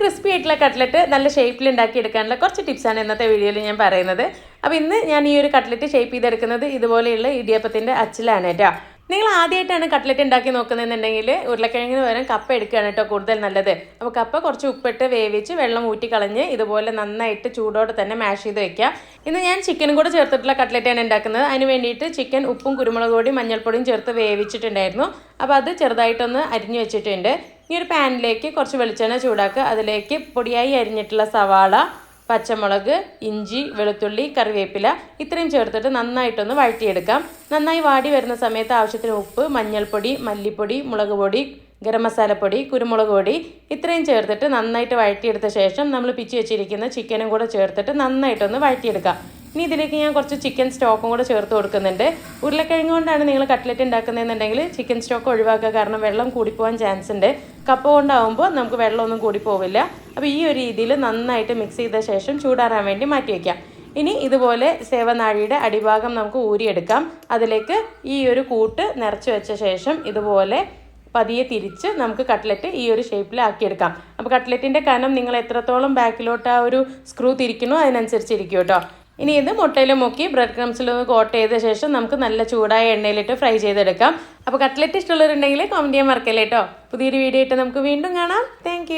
Crispy ആയിട്ടുള്ള cutlet നല്ല ഷേപ്പിൽ ഉണ്ടാക്കി എടുക്കാനുള്ള കുറച്ച് ടിപ്സാണ് ഇന്നത്തെ വീഡിയോയിൽ ഞാൻ പറയുന്നത്. അപ്പോൾ ഇന്ന് ഞാൻ ഈ ഒരു കട്ട്ലറ്റ് ഷേപ്പ് ചെയ്തെടുക്കുന്നത് ഇതുപോലെയുള്ള ഇടിയപ്പത്തിന്റെ അച്ചിലാണ് കേട്ടോ നിങ്ങൾ ആദ്യമായിട്ടാണ് കട്ട്ലറ്റ് ഉണ്ടാക്കി നോക്കുന്നതെന്നുണ്ടെങ്കിൽ ഉരുളക്കിഴങ്ങിന് പകരം കപ്പ എടുക്കുകയാണ് കേട്ടോ കൂടുതൽ നല്ലത്. അപ്പോൾ കപ്പ കുറച്ച് ഉപ്പിട്ട് വേവിച്ച് വെള്ളം ഊറ്റിക്കളഞ്ഞ് ഇതുപോലെ നന്നായിട്ട് ചൂടോടെ തന്നെ മാഷ് ചെയ്ത് വെക്കാം. ഇന്ന് ഞാൻ ചിക്കനും കൂടെ ചേർത്തിട്ടുള്ള കട്ട്ലറ്റാണ് ഉണ്ടാക്കുന്നത്. അതിന് വേണ്ടിയിട്ട് ചിക്കൻ ഉപ്പും കുരുമുളക് പൊടിയും മഞ്ഞൾപ്പൊടിയും ചേർത്ത് വേവിച്ചിട്ടുണ്ടായിരുന്നു. അപ്പോൾ അത് ചെറുതായിട്ടൊന്ന് അരിഞ്ഞു വെച്ചിട്ടുണ്ട്. ഈ ഒരു പാനിലേക്ക് കുറച്ച് വെളിച്ചെണ്ണ ചൂടാക്കുക. അതിലേക്ക് പൊടിയായി അരിഞ്ഞിട്ടുള്ള സവാള പച്ചമുളക് ഇഞ്ചി വെളുത്തുള്ളി കറിവേപ്പില ഇത്രയും ചേർത്തിട്ട് നന്നായിട്ടൊന്ന് വഴറ്റിയെടുക്കാം. നന്നായി വാടി വരുന്ന സമയത്ത് ആവശ്യത്തിന് ഉപ്പ് മഞ്ഞൾപ്പൊടി മല്ലിപ്പൊടി മുളക് പൊടി ഗരം മസാലപ്പൊടി കുരുമുളക് പൊടി ഇത്രയും ചേർത്തിട്ട് നന്നായിട്ട് വഴറ്റിയെടുത്ത ശേഷം നമ്മൾ പിച്ചി വെച്ചിരിക്കുന്ന ചിക്കനും കൂടെ ചേർത്തിട്ട് നന്നായിട്ടൊന്ന് വഴറ്റിയെടുക്കാം. ഇനി ഇതിലേക്ക് ഞാൻ കുറച്ച് ചിക്കൻ സ്റ്റോക്കും കൂടെ ചേർത്ത് കൊടുക്കുന്നുണ്ട്. ഉരുളക്കിഴങ്ങ് കൊണ്ടാണ് നിങ്ങൾ കട്ട്ലറ്റ് ഉണ്ടാക്കുന്നതെന്നുണ്ടെങ്കിൽ ചിക്കൻ സ്റ്റോക്ക് ഒഴിവാക്കുക. കാരണം വെള്ളം കൂടിപ്പോകാൻ ചാൻസ് ഉണ്ട്. കപ്പ കൊണ്ടാവുമ്പോൾ നമുക്ക് വെള്ളമൊന്നും കൂടി പോവില്ല അപ്പോൾ ഈ ഒരു രീതിയിൽ നന്നായിട്ട് മിക്സ് ചെയ്ത ശേഷം ചൂടാറാൻ വേണ്ടി മാറ്റി വയ്ക്കാം ഇനി ഇതുപോലെ സേവനാഴിയുടെ അടിഭാഗം നമുക്ക് ഊരിയെടുക്കാം. അതിലേക്ക് ഈ ഒരു കൂട്ട് നിറച്ച് വെച്ച ശേഷം ഇതുപോലെ പതിയെ തിരിച്ച് നമുക്ക് കട്ട്ലറ്റ് ഈ ഒരു ഷേപ്പിൽ ആക്കിയെടുക്കാം. അപ്പോൾ കട്ട്ലറ്റിന്റെ കനം നിങ്ങൾ എത്രത്തോളം ബാക്കിലോട്ട് ആ ഒരു സ്ക്രൂ തിരിക്കണോ അതിനനുസരിച്ചിരിക്കും കേട്ടോ. ഇനി ഇത് മുട്ടയിൽ മുക്കി ബ്രെഡ് ക്രംസിൽ ഒന്ന് കോട്ട് ചെയ്ത ശേഷം നമുക്ക് നല്ല ചൂടായ എണ്ണയിലിട്ട് ഫ്രൈ ചെയ്തെടുക്കാം. അപ്പോൾ കട്ട്ലറ്റ് ഇഷ്ടമുള്ളവരുണ്ടെങ്കിൽ കോമന്റ് ചെയ്യാൻ മറക്കല്ലേ കേട്ടോ പുതിയൊരു വീഡിയോ ആയിട്ട് നമുക്ക് വീണ്ടും കാണാം. താങ്ക്